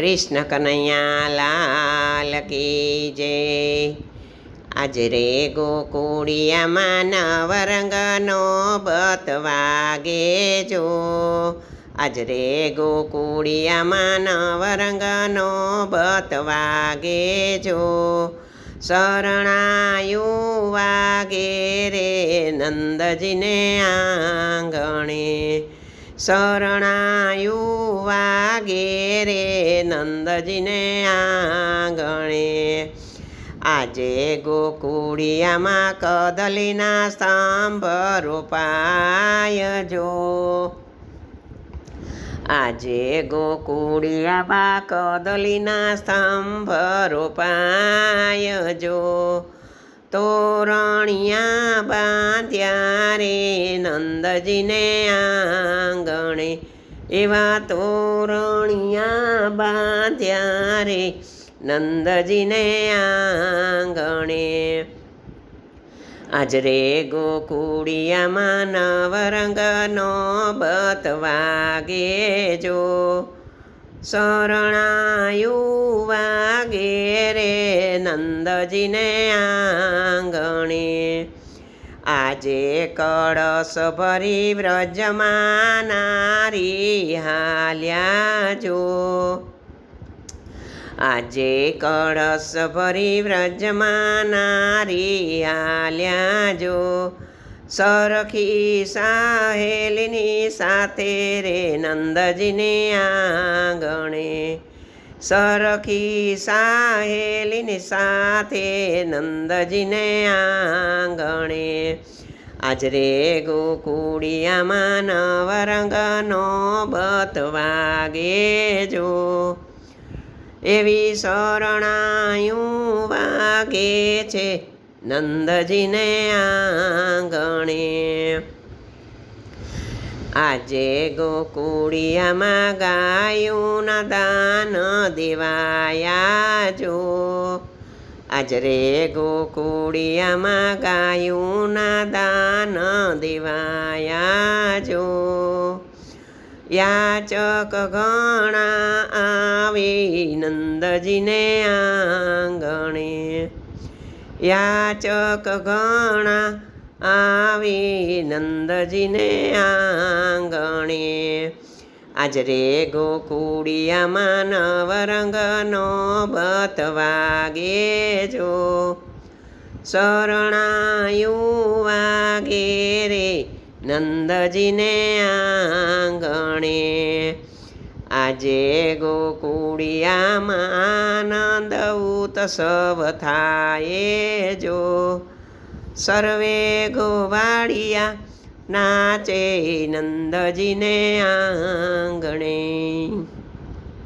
કૃષ્ણ કનૈયા લાલ કી જય. આજે ગોકુળિયામાં નવરંગનો બત વાગે જો. આજ રે ગોકુળિયામાં નવરંગનો બત વાગે જો. શરણાયું વાગે રે નંદજીને આંગણે. શરણાયું વાગે રે નંદજીને આંગણે. આજે ગોકુળિયામાં કદલીના સ્તંભ રોપાય જો આજે ગોકુળિયામાં કદલીના સ્તંભ રોપાય જો તોરણિયા બાંધ્યા રે નંદજીને આંગણે. એવા તોરણિયા બાંધ્યા રે નંદજીને આંગણે. આજરે ગોકુળિયામાં નવરંગનો બત વાગે જો શરણાયું વાગે રે નંદજીને આંગણે. આજે કળશ ભરી વ્રજમાં નારી હાલ્યા જો. આજે કળશ ભરી વ્રજમાં નારી હાલ્યા જો. સરખી સાહેલીની સાથે રે નંદજીને આંગણે. સરખી સાહેલીની સાથે નંદજીને આંગણે. આજરે ગોકુડિયામાં નવરંગનો બત વાગે જો એવી શરણાયું વાગે છે નંદજીને આંગણે આજે ગોકુળિયામાં ગાયુંના દાન દેવાયા જો. આજરે ગોકુળિયામાં ગાયુંના દાન દેવાયા જો. યાચક ઘણા આવી નંદજીને આંગણે. યાચક ઘણા આવી નંદજીને આંગણે. આજ રે ગોકુડિયામાં નવરંગનો બત વાગે જો. શરણાયું વાગે રે નંદજીને આંગણે. આજે ગોકુડિયામાં આનંદ ઉત્સવ થાય જો. સર્વે ગોવાળિયા નાચે નંદજીને આંગણે.